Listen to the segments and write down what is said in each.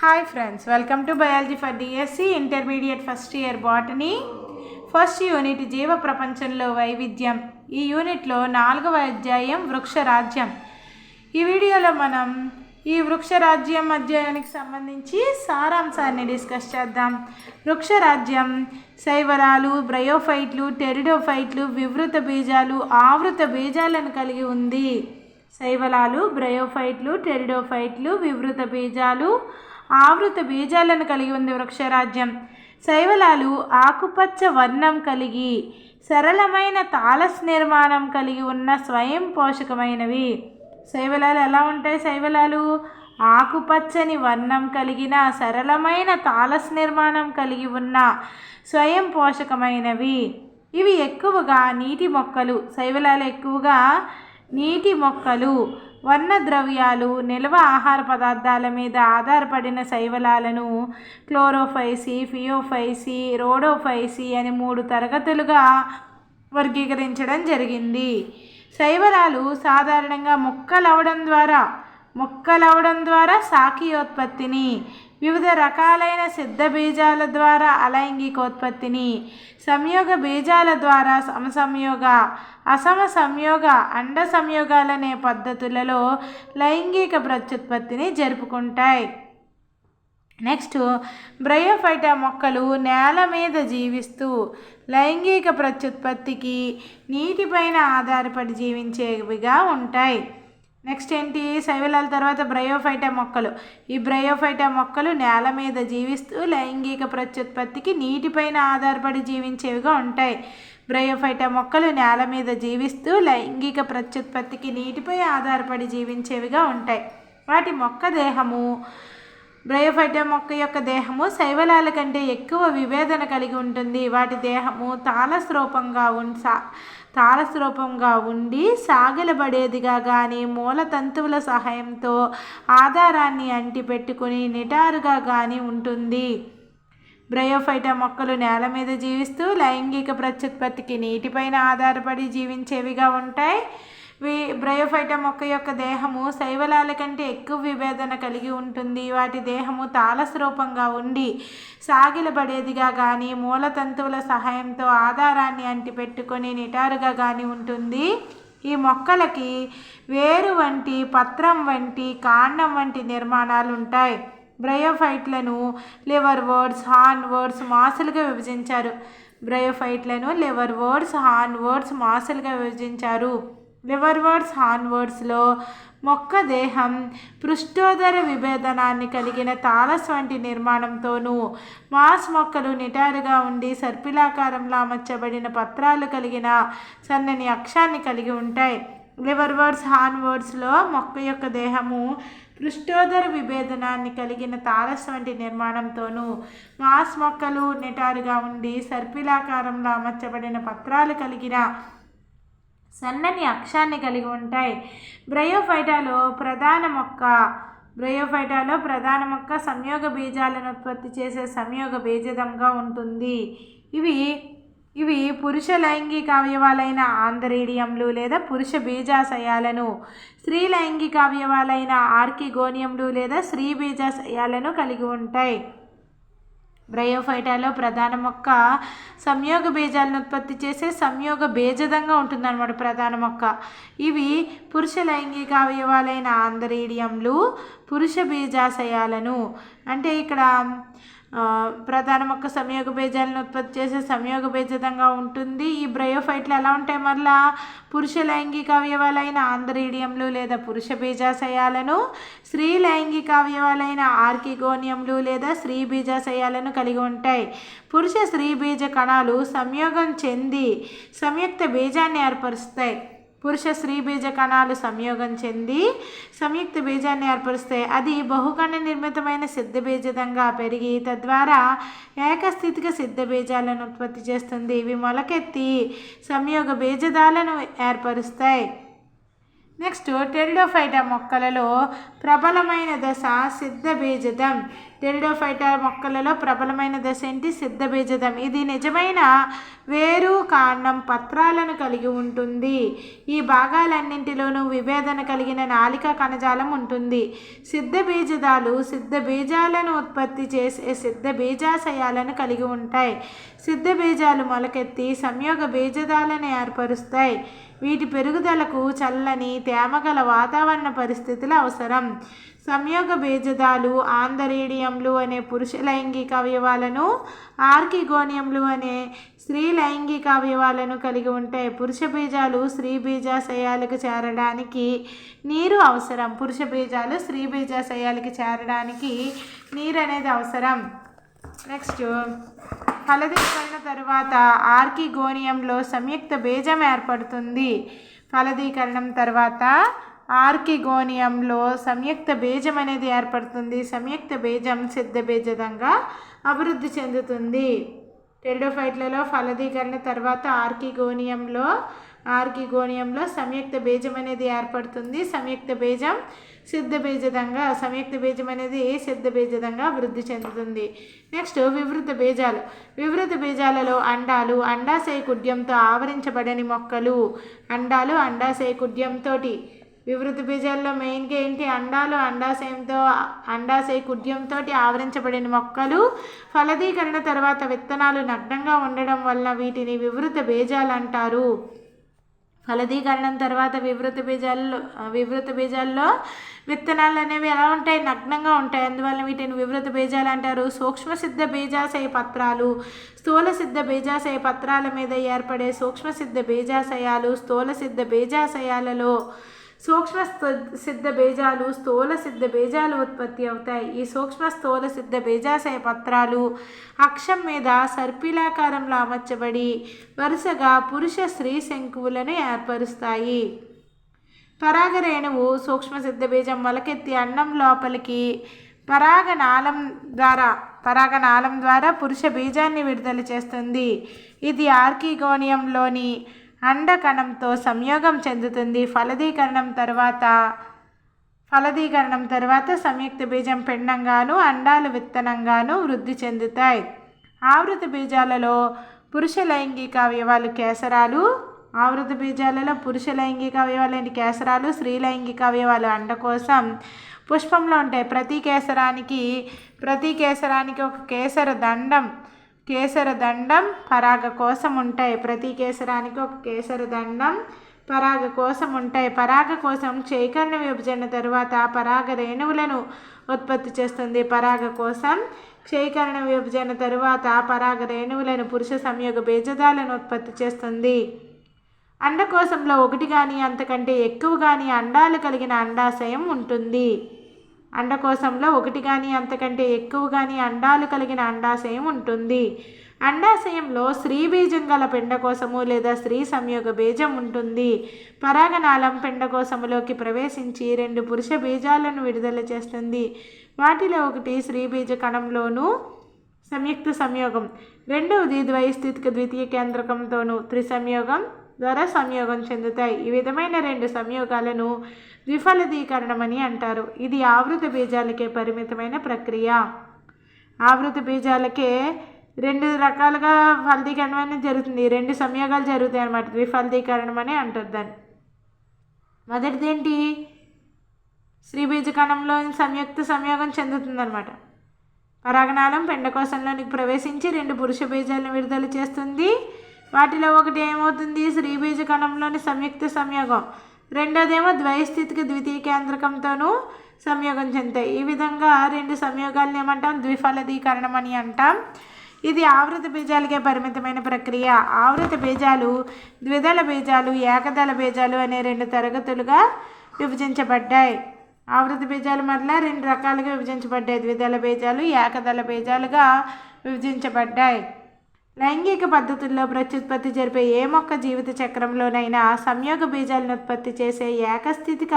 Hi friends welcome to biology for DSC intermediate first year botany first unit జీవ ప్రపంచంలో వైవిధ్యం. ఈ యూనిట్లో నాలుగవ అధ్యాయం వృక్ష రాజ్యం. ఈ వీడియోలో మనం ఈ వృక్ష రాజ్యం అధ్యాయానికి సంబంధించి సారాంశాన్ని డిస్కస్ చేద్దాం. వృక్ష రాజ్యం శైవరాలు బ్రయోఫైట్లు టెరిడోఫైట్లు వివృత బీజాలు ఆవృత బీజాలను కలిగి ఉంది. శైవలాలు బ్రయోఫైట్లు టెరిడోఫైట్లు వివృత బీజాలు ఆవృత బీజాలను కలిగి ఉంది వృక్షరాజ్యం. శైవలాలు ఆకుపచ్చ వర్ణం కలిగి సరళమైన తాలస్ నిర్మాణం కలిగి ఉన్న స్వయం పోషకమైనవి. శైవలాలు ఎలా ఉంటాయి శైవలాలు? ఆకుపచ్చని వర్ణం కలిగిన సరళమైన తాలస్ నిర్మాణం కలిగి ఉన్న స్వయం పోషకమైనవి. ఇవి ఎక్కువగా నీటి మొక్కలు. శైవలాలు ఎక్కువగా నీటి మొక్కలు. వర్ణ ద్రవ్యాలు నిల్వ ఆహార పదార్థాల మీద ఆధారపడిన శైవలాలను క్లోరోఫైసి ఫియోఫైసి రోడోఫైసి అని మూడు తరగతులుగా వర్గీకరించడం జరిగింది. శైవలాలు సాధారణంగా మొక్కలవడం ద్వారా మొక్కలవడం ద్వారా శాఖీయోత్పత్తిని వివిధ రకాలైన సిద్ధ బీజాల ద్వారా అలైంగికోత్పత్తిని సంయోగ బీజాల ద్వారా సమసంయోగ అసమ సంయోగ అండ సంయోగాలనే పద్ధతులలో లైంగిక ప్రత్యుత్పత్తిని జరుపుకుంటాయి. నెక్స్ట్ బ్రయోఫైటా మొక్కలు నేల మీద జీవిస్తూ లైంగిక ప్రత్యుత్పత్తికి నీటిపైన ఆధారపడి జీవించేవిగా ఉంటాయి. నెక్స్ట్ ఏంటి? శైవలాల తర్వాత బ్రయోఫైటా మొక్కలు. ఈ బ్రయోఫైటా మొక్కలు నేల మీద జీవిస్తూ లైంగిక ప్రత్యుత్పత్తికి నీటిపైన ఆధారపడి జీవించేవిగా ఉంటాయి. బ్రయోఫైటా మొక్కలు నేల మీద జీవిస్తూ లైంగిక ప్రత్యుత్పత్తికి నీటిపై ఆధారపడి జీవించేవిగా ఉంటాయి. వాటి మొక్క దేహము? బ్రయోఫైటా మొక్క యొక్క దేహము శైవలాల కంటే ఎక్కువ విభేదన కలిగి ఉంటుంది. వాటి దేహము తాలస్ ఉం సా తాళస్రోపంగా ఉండి సాగిలబడేదిగా కానీ మూలతంతువుల సహాయంతో ఆధారాన్ని అంటిపెట్టుకుని నిటారుగా కానీ ఉంటుంది. బ్రయోఫైటా మొక్కలు నేల మీద జీవిస్తూ లైంగిక ప్రత్యుత్పత్తికి నీటిపైన ఆధారపడి జీవించేవిగా ఉంటాయి. వి బ్రయోఫైట మొక్క యొక్క దేహము శైవలాల కంటే ఎక్కువ విభేదన కలిగి ఉంటుంది. వాటి దేహము తాలస రూపంగా ఉండి సాగిలబడేదిగా కానీ మూలతంతువుల సహాయంతో ఆధారాన్ని అంటిపెట్టుకొని నిటారుగా కానీ ఉంటుంది. ఈ మొక్కలకి వేరు వంటి పత్రం వంటి కాండం వంటి నిర్మాణాలు ఉంటాయి బ్రయోఫైట్లను లివర్ వర్డ్స్ హార్న్ వర్డ్స్ మాసులుగా విభజించారు. బ్రయోఫైట్లను లివర్ వర్డ్స్ హార్న్ వర్డ్స్ మాసులుగా విభజించారు. లివర్వర్డ్స్ హాన్వర్డ్స్లో మొక్క దేహం పృష్ఠోదర విభేదనాన్ని కలిగిన తాలస్ వంటి నిర్మాణంతోనూ మాస్ మొక్కలు నిటారుగా ఉండి సర్పిలాకారంలో అమర్చబడిన పత్రాలు కలిగిన సన్నని అక్షాన్ని కలిగి ఉంటాయి. లివర్వర్డ్స్ హాన్వర్డ్స్లో మొక్క యొక్క దేహము పృష్ఠోదర విభేదనాన్ని కలిగిన తారస్ వంటి నిర్మాణంతోనూ మాస్ మొక్కలు నిటారుగా ఉండి సర్పిలాకారంలో అమర్చబడిన పత్రాలు కలిగిన సన్నని అక్షాన్ని కలిగి ఉంటాయి. బ్రయోఫైటాలో ప్రధాన మొక్క బ్రయోఫైటాలో ప్రధాన మొక్క సంయోగ బీజాలను ఉత్పత్తి చేసే సంయోగ బీజదంగా ఉంటుంది. ఇవి ఇవి పురుష లైంగిక అవయవాలైన ఆంధ్రేడియంలు లేదా పురుష బీజాశయాలను స్త్రీ లైంగిక అవయవాలైన ఆర్కిగోనియంలు లేదా స్త్రీ బీజాశయాలను కలిగి ఉంటాయి. బ్రయోఫైటాలో ప్రధాన మొక్క సంయోగ బీజాలను ఉత్పత్తి చేసే సంయోగ బీజదంగా ఉంటుందన్నమాట ప్రధాన మొక్క ఇవి పురుష లైంగిక అవయవాలైన ఆంధ్రీడియంలు పురుష బీజాశయాలను. అంటే ఇక్కడ ప్రధాన మొక్క సంయోగ బీజాలను ఉత్పత్తి చేసే సంయోగ బీజదంగా ఉంటుంది. ఈ బ్రయోఫైట్లు ఎలా ఉంటాయి? మరలా పురుష లైంగిక అవయవాలైన ఆంధ్రీడియంలు లేదా పురుష బీజాశయాలను స్త్రీ లైంగిక అవయవాలైన ఆర్కిగోనియంలు లేదా స్త్రీ బీజాశయాలను కలిగి ఉంటాయి. పురుష స్త్రీ బీజ కణాలు సంయోగం చెంది సంయుక్త బీజాన్ని ఏర్పరుస్తాయి. పురుష స్త్రీ బీజ కణాలు సంయోగం చెంది సంయుక్త బీజాన్ని ఏర్పరుస్తాయి. అది బహుకణ నిర్మితమైన సిద్ధ బీజదంగా పెరిగి తద్వారా ఏకస్థితిక సిద్ధ బీజాలను ఉత్పత్తి చేస్తుంది. ఇవి మొలకెత్తి సంయోగ బీజదాలను ఏర్పరుస్తాయి. నెక్స్ట్ టెరిడోఫైటా మొక్కలలో ప్రబలమైన దశ సిద్ధబీజదం టెరిడోఫైటా మొక్కలలో ప్రబలమైన దశ ఏంటి? సిద్ధబీజదం ఇది నిజమైన వేరు కాండం పత్రాలను కలిగి ఉంటుంది. ఈ భాగాలన్నింటిలోనూ విభేదన కలిగిన నాలిక కణజాలం ఉంటుంది. సిద్ధబీజదాలు సిద్ధబీజాలను ఉత్పత్తి చేసే సిద్ధ బీజాశయాలను కలిగి ఉంటాయి. సిద్ధబీజాలు మొలకెత్తి సంయోగ బీజదాలను ఏర్పరుస్తాయి. వీటి పెరుగుదలకు చల్లని తేమగల వాతావరణ పరిస్థితులు అవసరం. సంయోగ బీజదాలు ఆంధరేడియంలు అనే పురుష లైంగిక అవయవాలను ఆర్కిగోనియంలు అనే స్త్రీ లైంగిక అవయవాలను కలిగి ఉంటాయి పురుష బీజాలు స్త్రీ బీజాశయాలకు చేరడానికి నీరు అవసరం. పురుష బీజాలు స్త్రీ బీజాశయాలకి చేరడానికి నీరు అనేది అవసరం. నెక్స్ట్ ఫలదీకరణ తరువాత ఆర్కిగోనియంలో సంయుక్త బీజం ఏర్పడుతుంది. ఫలదీకరణం తర్వాత ఆర్కిగోనియంలో సంయుక్త బీజం అనేది ఏర్పడుతుంది. సంయుక్త బీజం సిద్ధ బీజదంగా అభివృద్ధి చెందుతుంది. టెల్డోఫైట్లలో ఫలదీకరణ తర్వాత ఆర్కిగోనియంలో ఆర్కిగోనియంలో సంయుక్త బీజం అనేది ఏర్పడుతుంది. సంయుక్త బీజం సిద్ధ బీజదంగా సంయుక్త బీజం అనేది సిద్ధ బీజదంగా వృద్ధి చెందుతుంది? నెక్స్ట్ వివృత బీజాలు. వివృత బీజాలలో అండాలు అండాశయ కుడ్యంతో ఆవరించబడని మొక్కలు. అండాలు అండాశయ కుడ్యంతో వివృత బీజాల్లో మెయిన్గా ఏంటి? అండాలు అండాశయంతో అండాశయ కుడ్యంతో ఆవరించబడిన మొక్కలు. ఫలదీకరణ తర్వాత విత్తనాలు నగ్నంగా ఉండడం వల్ల వీటిని వివృత బీజాలు అంటారు. ఫలదీకరణం తర్వాత వివృత బీజాల్లో వివృత బీజాల్లో విత్తనాలు అనేవి ఎలా ఉంటాయి? నగ్నంగా ఉంటాయి. అందువల్ల వీటిని వివృత బీజాలు అంటారు. సూక్ష్మ సిద్ధ బీజాశయ పత్రాలు స్థూల సిద్ధ బీజాశయ పత్రాల మీద ఏర్పడే సూక్ష్మ సిద్ధ బీజాశయాలు స్థూల సిద్ధ బీజాశయాలలో సూక్ష్మ సిద్ధ బీజాలు స్థూల సిద్ధ బీజాలు ఉత్పత్తి అవుతాయి. ఈ సూక్ష్మ స్థూల సిద్ధ బీజాశయ పత్రాలు అక్షం మీద సర్పిలాకారంలో అమర్చబడి వరుసగా పురుష స్త్రీ శంకువులను ఏర్పరుస్తాయి. పరాగరేణువు సూక్ష్మ సిద్ధ బీజం మొలకెత్తి అన్నం లోపలికి పరాగనాళం ద్వారా పరాగనాళం ద్వారా పురుష బీజాన్ని విడుదల చేస్తుంది. ఇది ఆర్కిగోనియంలోని అండకణంతో సంయోగం చెందుతుంది. ఫలదీకరణం తర్వాత ఫలదీకరణం తర్వాత సంయుక్త బీజం పిండంగాను అండాలు విత్తనంగాను వృద్ధి చెందుతాయి. ఆవృత బీజాలలో పురుష లైంగిక అవయవాలు కేసరాలు ఆవృత బీజాలలో పురుష లైంగిక అవయవాలైన కేసరాలు స్త్రీ లైంగిక అవయవాలు అండకోసం పుష్పంలో ఉంటాయి. ప్రతి కేసరానికి ప్రతి కేసరానికి ఒక కేసర దండం కేసర దండం పరాగ కోసం ఉంటాయి. ప్రతి కేసరానికి ఒక కేసర దండం పరాగ కోసం ఉంటాయి. పరాగ కోసం చైకర్ణ విభజన తరువాత పరాగ రేణువులను ఉత్పత్తి చేస్తుంది. పరాగ కోసం క్షయకరణ విభజన తరువాత పరాగ రేణువులను పురుష సంయోగ బీజదాలను ఉత్పత్తి చేస్తుంది. అండకోశంలో ఒకటి కానీ అంతకంటే ఎక్కువ కానీ అండాలు కలిగిన అండాశయం ఉంటుంది. అండకోశంలో ఒకటి కానీ అంతకంటే ఎక్కువ కానీ అండాలు కలిగిన అండాశయం ఉంటుంది. అండాశయంలో స్త్రీ బీజం గల పిండకోశము లేదా స్త్రీ సంయోగ బీజం ఉంటుంది. పరాగనాళం పిండకోశములోకి ప్రవేశించి రెండు పురుష బీజాలను విడుదల చేస్తుంది. వాటిలో ఒకటి స్త్రీ బీజ కణంలోనూ సంయుక్త సంయోగం. రెండవది ద్వైస్థితిక ద్వితీయ కేంద్రకంతోనూ త్రిసంయోగం. ద్వారా సంయోగం చెందుతాయి. ఈ విధమైన రెండు సంయోగాలను ద్విఫలదీకరణమని అంటారు. ఇది ఆవృత బీజాలకే పరిమితమైన ప్రక్రియ. ఆవృత బీజాలకే రెండు రకాలుగా ఫలదీకరణం అనేది జరుగుతుంది రెండు సంయోగాలు జరుగుతాయి అన్నమాట. ద్విఫలదీకరణం అని అంటారు దాన్ని. మొదటిది ఏంటి శ్రీబీజకణంలో సంయుక్త సంయోగం చెందుతుందన్నమాట. పరాగనాళం పెండకోశంలోనికి ప్రవేశించి రెండు పురుష బీజాలను విడుదల చేస్తుంది. వాటిలో ఒకటి ఏమవుతుంది? శ్రీబీజ కణంలోని సంయుక్త సంయోగం. రెండోదేమో ద్వైస్థితికి ద్వితీయ కేంద్రకంతోనూ సంయోగం చెందుతాయి. ఈ విధంగా రెండు సంయోగాలను ఏమంటాం? ద్విఫలదీకరణం అని అంటాం. ఇది ఆవృత బీజాలకే పరిమితమైన ప్రక్రియ. ఆవృత బీజాలు ద్విదళ బీజాలు ఏకదళ బీజాలు అనే రెండు తరగతులుగా విభజించబడ్డాయి. ఆవృత బీజాలు మరలా రెండు రకాలుగా విభజించబడ్డాయి. ద్విదళ బీజాలు ఏకదళ బీజాలుగా విభజించబడ్డాయి. లైంగిక పద్ధతుల్లో ప్రత్యుత్పత్తి జరిపే ఏ మొక్క జీవిత చక్రంలోనైనా సంయోగ బీజాలను ఉత్పత్తి చేసే ఏకస్థితిక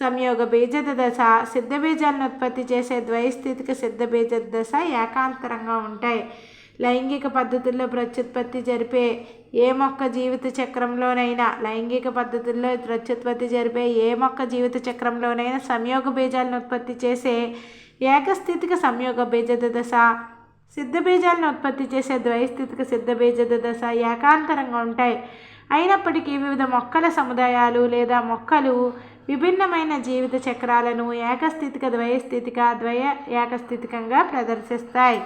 సంయోగ బీజద దశ సిద్ధ బీజాలను ఉత్పత్తి చేసే ద్వైస్థితిక సిద్ధ బీజ దశ ఏకాంతరంగా ఉంటాయి. లైంగిక పద్ధతుల్లో ప్రత్యుత్పత్తి జరిపే ఏ మొక్క జీవిత చక్రంలోనైనా లైంగిక పద్ధతుల్లో ప్రత్యుత్పత్తి జరిపే ఏ మొక్క జీవిత చక్రంలోనైనా సంయోగ బీజాలను ఉత్పత్తి చేసే ఏకస్థితిక సంయోగ బీజద దశ సిద్ధ బీజాలను ఉత్పత్తి చేసే ద్వైస్థితిక సిద్ధబీజ దశ ఏకాంతరంగా ఉంటాయి. అయినప్పటికీ వివిధ మొక్కల సముదాయాలు లేదా మొక్కలు విభిన్నమైన జీవిత చక్రాలను ఏకస్థితిక ద్వయస్థితిక ద్వయ ఏకస్థితికంగా ప్రదర్శిస్తాయి.